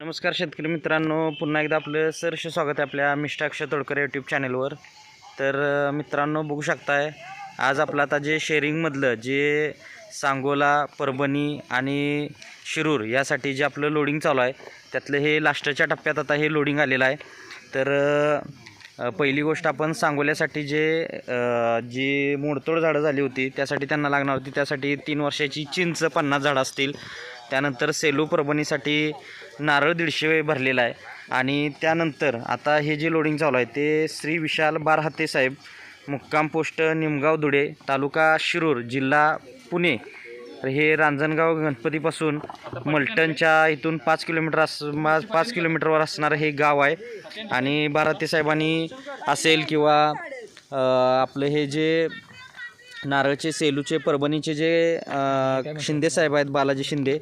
नमस्कार शेतकरी मित्रांनो पुन्हा एकदा आपलं सरसे स्वागत आहे आपल्या मिष्टाक्ष तोडकर यूट्यूब चॅनलवर तर मित्रांनो बघू शकताय आज आपलं आता जे शेअरिंगमधलं जे सांगोला परभणी आणि शिरूर यासाठी जे आपलं लोडिंग चालू आहे त्यातलं हे लास्टच्या टप्प्यात आता हे लोडिंग आलेलं आहे. तर पहिली गोष्ट आपण सांगोल्यासाठी जे जी मोडतोड झाडं झाली होती त्यासाठी त्यांना लागणार होती त्यासाठी तीन वर्षाची चिंच पन्नास झाडं असतील. त्यानंतर सेलू परभणीसाठी नारळ दीडशे भरलेला आहे. आणि त्यानंतर आता हे जे लोडिंग चालू आहे ते श्री विशाल बारहाते साहेब मुक्काम पोस्ट निमगाव धुळे तालुका शिरूर जिल्हा पुणे. तर हे रांजणगाव गणपतीपासून मलटणच्या इथून पाच किलोमीटर अस मा- पाच किलोमीटरवर असणारं हे गाव आहे. आणि बाराते साहेबांनी असेल किंवा आपलं हे जे नारळचे सेलूचे परभणीचे जे शिंदे साहेब आहेत बालाजी शिंदे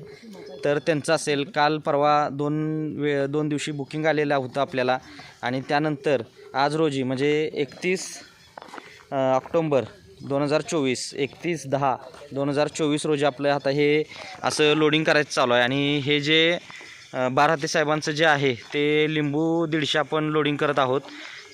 तर त्यांचं असेल. काल परवा दोन वे दोन दिवशी बुकिंग आलेलं होतं आपल्याला. आणि त्यानंतर आज रोजी म्हणजे एकतीस ऑक्टोंबर दोन हजार चोवीस एकतीस दहा दोन हजार चोवीस रोजी आपलं आता हे असं लोडिंग करायचं चालू आहे. आणि हे जे बाराते साहेबांचं जे आहे ते लिंबू दीडशे आपण लोडिंग करत आहोत.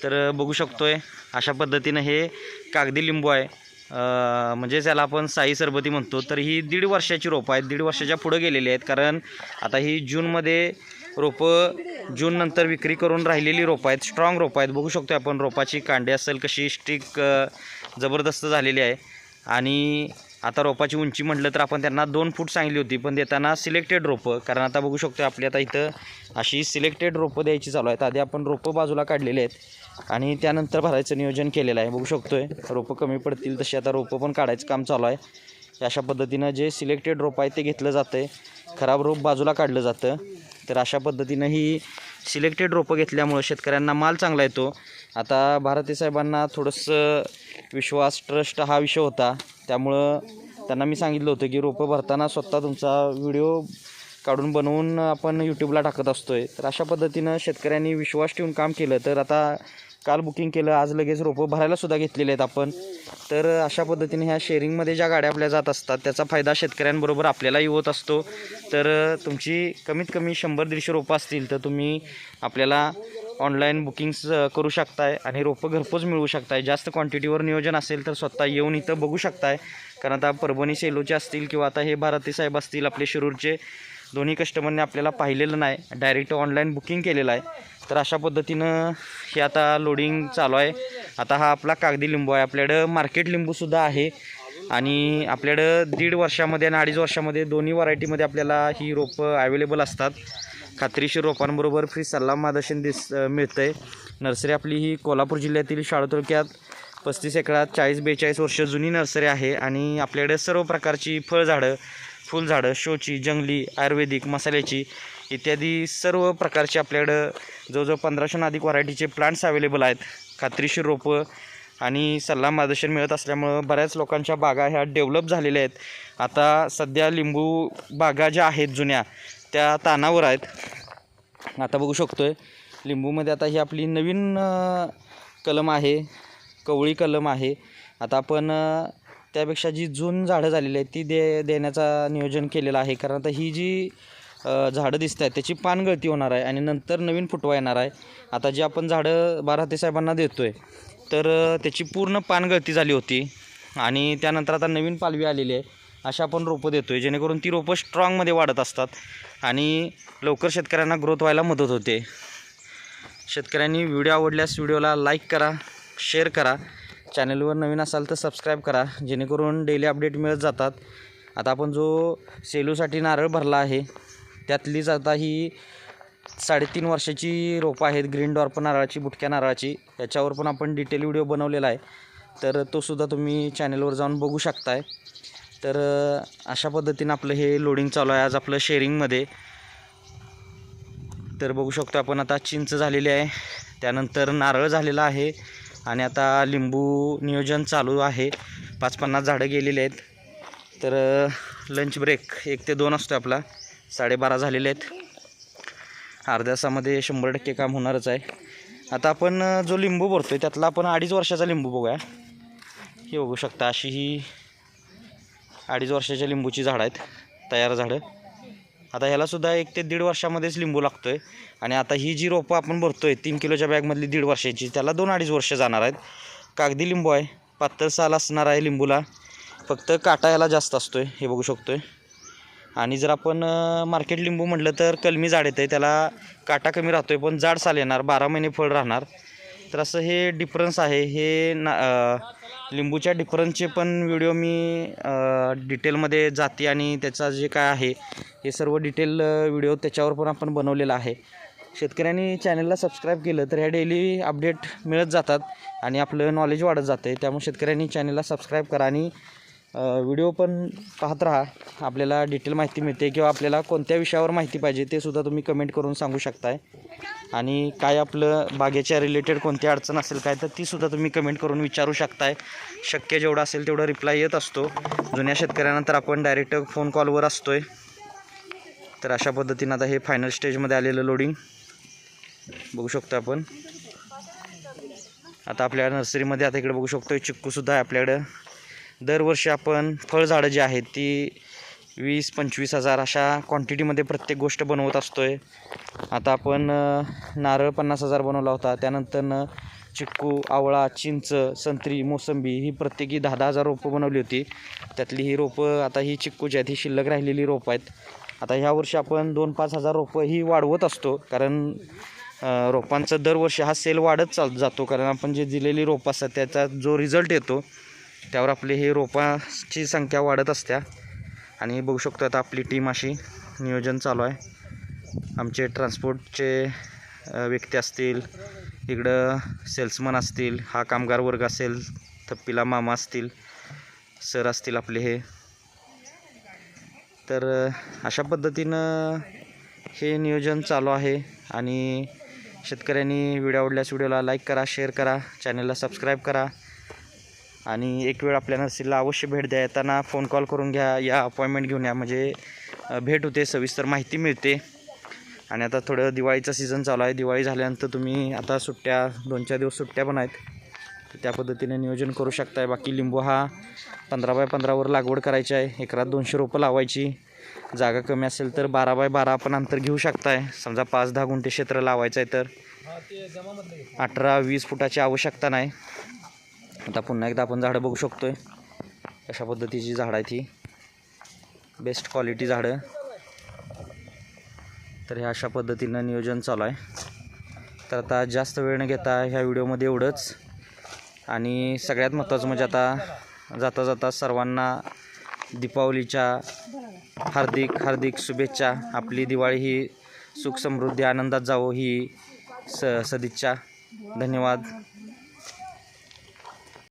तर बघू शकतो आहे अशा पद्धतीनं हे कागदी लिंबू आहे. म्हणजे ज्याला आपण साई सरबती म्हणतो. तर ही दीड वर्षाची रोपं आहेत. दीड वर्षाच्या पुढं गेलेली आहेत. कारण आता ही जूनमध्ये रोपं जूननंतर विक्री करून राहिलेली रोपं आहेत. स्ट्रॉंग रोपं आहेत. बघू शकतो आपण रोपाची कांडी असेल कशी स्टिक जबरदस्त झालेली आहे. आणि आता रोपाची उंची म्हटलं तर आपण त्यांना दोन फूट सांगली होती पण देताना सिलेक्टेड रोपं कारण आता बघू शकतो आपली आता इथं अशी सिलेक्टेड रोपं द्यायची चालू आहेत. आधी आपण रोपं बाजूला काढलेली आहेत आणि त्यानंतर भरायचं नियोजन केलेलं आहे. बघू शकतो आहे रोपं कमी पडतील तशी आता रोपं पण काढायचं काम चालू आहे. अशा पद्धतीनं जे सिलेक्टेड रोपं आहे ते घेतलं जातं आहे खराब रोप बाजूला काढलं जातं. तर अशा पद्धतीनं ही सिलेक्टेड रोपं घेतल्यामुळं शेतकऱ्यांना माल चांगला येतो. आता भारती साहेबांना थोडंसं विश्वास ट्रस्ट हा विषय होता. त्यामुळं त्यांना मी सांगितलं होतं की रोपं भरताना स्वतः तुमचा व्हिडिओ काढून बनवून आपण यूट्यूबला टाकत असतो आहे तर अशा पद्धतीनं शेतकऱ्यांनी विश्वास ठेवून काम केलं. तर आता काल बुकिंग केलं आज लगेच रोपं भरायला सुद्धा घेतलेले आहेत आपण. तर अशा पद्धतीने ह्या शेअरिंगमध्ये ज्या गाड्या आपल्या जात असतात त्याचा फायदा शेतकऱ्यांबरोबर आपल्यालाही होत असतो. तर तुमची कमीत कमी शंभर दीडशे रोपं असतील तर तुम्ही आपल्याला ऑनलाईन बुकिंग्स करू शकताय आणि रोपं घरपोच मिळवू शकताय. जास्त क्वांटिटीवर नियोजन असेल तर स्वतः येऊन इथं बघू शकताय. कारण आता परभणी सेलोचे असतील किंवा आता हे भारती साहेब असतील आपले शिरूरचे दोन्ही कस्टमरने आपल्याला पाहिलेलं नाही. डायरेक्ट ऑनलाईन बुकिंग केलेलं आहे. तर अशा पद्धतीनं हे आता लोडिंग चालू आहे. आता हा आपला कागदी लिंबू आहे. आपल्याकडं मार्केट लिंबूसुद्धा आहे. आणि आपल्याकडं दीड वर्षामध्ये आणि अडीच वर्षामध्ये दोन्ही व्हरायटीमध्ये आपल्याला ही रोपं अवेलेबल असतात. खात्रीशीर रोपांबरोबर फ्री सल्ला मार्गदर्शन दिस मिळतं आहे नर्सरी आपली ही कोल्हापूर जिल्ह्यातील शाळा तालुक्यात पस्तीस एकरात चाळीस बेचाळीस वर्ष जुनी नर्सरी आहे आणि आपल्याकडे सर्व प्रकारची फळझाडं फुलझाडं शोची जंगली आयुर्वेदिक मसाल्याची इत्यादी सर्व प्रकारचे आपल्याकडं जवळजवळ पंधराशे अधिक व्हरायटीचे प्लांट्स अवेलेबल आहेत. खात्रीशीर रोपं आणि सल्ला मार्गदर्शन मिळत असल्यामुळं बऱ्याच लोकांच्या बागा ह्या डेव्हलप झालेल्या आहेत. आता सध्या लिंबू बागा ज्या आहेत जुन्या त्या तानावर आहेत. आता बघू शकतो आहे लिंबूमध्ये आता ही आपली नवीन कलम आहे कवळी कलम आहे. आता आपण त्यापेक्षा जी जून झाडं झालेली आहेत ती दे देण्याचा नियोजन केलेलं आहे. कारण आता ही जी झाडं दिसत आहेत त्याची पानगळती होणार आहे आणि नंतर नवीन फुटवा येणार आहे. आता जी आपण झाडं बाराते साहेबांना देतो आहे तर त्याची पूर्ण पानगळती झाली होती. आणि त्यानंतर आता नवीन पालवी आलेली आहे. अशा आपण रोपं देतो आहे जेणेकरून ती रोपं स्ट्रॉंगमध्ये वाढत असतात आणि लवकर शेतकऱ्यांना ग्रोथ व्हायला मदत होते. शेतकऱ्यांनी व्हिडिओ आवडल्यास व्हिडिओला लाईक करा शेअर करा. चॅनलवर नवीन असाल तर सबस्क्राईब करा जेणेकरून डेली अपडेट मिळत जातात. आता आपण जो सेलूसाठी नारळ भरला आहे त्यातलीच आता ही साडेतीन वर्षाची रोपं आहेत ग्रीन डॉर्प नारळाची बुटक्या नारळाची. याच्यावर पण आपण डिटेल व्हिडिओ बनवलेला आहे. तर तो सुद्धा तुम्ही चॅनलवर जाऊन बघू शकताय. तर अशा पद्धतीनं आपलं हे लोडिंग चालू आहे. आज आपलं शेअरिंगमध्ये तर बघू शकतो आपण आता चिंच झालेली आहे. त्यानंतर नारळ झालेला आहे. आणि आता लिंबू नियोजन चालू आहे. पाच पन्नास झाडं गेलेली आहेत. तर लंच ब्रेक एक ते दोन असतो आपला. साडेबारा झालेले आहेत. अर्ध्या तासामध्ये शंभर टक्के काम होणारच आहे. आता आपण जो लिंबू भरतो आहे त्यातला आपण अडीच वर्षाचा लिंबू बघूया. हे बघू शकता अशी ही अडीच वर्षाच्या लिंबूची झाडं आहेत तयार झाडं. आता ह्यालासुद्धा एक ते दीड वर्षामध्येच लिंबू लागतो आहे आणि आता ही जी रोपं आपण भरतो आहे तीन किलोच्या बॅगमधली दीड वर्षाची त्याला दोन अडीच वर्ष जाणार आहेत. कागदी लिंबू आहे पातळ साल असणार आहे लिंबूला. फक्त काटा याला जास्त असतो आहे हे बघू शकतो आहे आणि जर आपण मार्केट लिंबू म्हटलं तर कलमी जाड येतं आहे त्याला काटा कमी राहतो आहे पण जाड साल येणार बारा महिने फळ राहणार. तर असं हे डिफरन्स आहे हे ना लिंबूच्या डिफरन्सचे पण व्हिडिओ मी डिटेलमध्ये जाती आणि त्याचा जे काय आहे हे सर्व डिटेल व्हिडिओ त्याच्यावर पण आपण बनवलेला आहे. शेतकऱ्यांनी चॅनलला सबस्क्राईब केलं तर ह्या डेली अपडेट मिळत जातात आणि आपलं नॉलेज वाढत जाते. त्यामुळे शेतकऱ्यांनी चॅनलला सबस्क्राईब करा आणि व्हिडिओ पण पाहत राहा. आपल्याला डिटेल माहिती मिळते किंवा आपल्याला कोणत्या विषयावर माहिती पाहिजे ते सुद्धा तुम्ही कमेंट करून सांगू शकताय. आणि काय आपलं बागेच्या रिलेटेड कोणती अडचण असेल काय तर ती सुद्धा तुम्ही कमेंट करून विचारू शकताय. शक्य जेवढं असेल तेवढं रिप्लाय येत असतो. जुन्या शेतकऱ्यांना तर आपण डायरेक्ट फोन कॉलवर असतोय. तर अशा पद्धतीनं आता हे फायनल स्टेजमध्ये आलेलं लोडिंग बघू शकतो आपण. आता आपल्या नर्सरीमध्ये आता इकडे बघू शकतो चिक्कूसुद्धा आहे आपल्याकडं. दरवर्षी आपण फळझाडं जी आहेत ती वीस पंचवीस हजार अशा क्वांटिटीमध्ये प्रत्येक गोष्ट बनवत असतो आहे आता आपण नारळ पन्नास हजार बनवला होता. त्यानंतरनं चिक्कू आवळा चिंच संत्री मोसंबी ही प्रत्येकी दहा दहा हजार रोपं बनवली होती. त्यातली ही रोपं आता ही चिक्कूची आहेत ही शिल्लक राहिलेली रोपं आहेत. आता ह्या वर्षी आपण दोन पाच हजार रोपं ही वाढवत असतो. कारण रोपांचं दरवर्षी हा सेल वाढत चाल जातो. कारण आपण जे दिलेली रोपं असतात त्याचा जो रिझल्ट येतो त्यावर आपली हे रोपाची संख्या वाढत असत्या. आणि बघू शकतो आता आपली टीम अशी नियोजन चालू आहे. आमचे ट्रान्सपोर्टचे व्यक्ती असतील इकडं सेल्समन असतील हा कामगार वर्ग असेल थप्पीला मामा असतील सर असतील आपले हे. तर अशा पद्धतीनं हे नियोजन चालू आहे. आणि शेतकऱ्यांनी व्हिडिओ आवडल्यास व्हिडिओला लाईक करा शेअर करा चॅनलला सबस्क्राईब करा. आणि एक वेळ आपल्या नर्सरीला अवश्य भेट द्या. येताना फोन कॉल करून घ्या या अपॉइंटमेंट घेऊन या. म्हणजे भेट होते सविस्तर माहिती मिळते. आणि आता थोडं दिवाळीचा सीझन चालू आहे. दिवाळी झाल्यानंतर तुम्ही आता सुट्ट्या दोन चार दिवस सुट्ट्या पण आहेत. तर त्या पद्धतीने नियोजन करू शकताय. बाकी लिंबू हा पंधरा बाय पंधरावर लागवड करायची आहे. एकरात दोनशे रोपं लावायची. जागा कमी असेल तर बारा बाय बारा आपण अंतर घेऊ शकताय. समजा पाच दहा गुंठे क्षेत्र लावायचं आहे तर. अठरा वीस फुटाची आवश्यकता नाही. आता पुन्हा एकदा आपण झाडं बघू शकतो आहे अशा पद्धतीची झाडं आहेत ही. बेस्ट क्वालिटी झाडं. तर ह्या अशा पद्धतीनं नियोजन चालू आहे. तर आता जास्त वेळ न घेता ह्या व्हिडिओमध्ये एवढंच. आणि सगळ्यात महत्त्वाचं म्हणजे आता जाता जाता सर्वांना दीपावलीच्या हार्दिक हार्दिक शुभेच्छा. आपली दिवाळी ही सुख समृद्धी आनंदात जावो ही स सदिच्छा. धन्यवाद.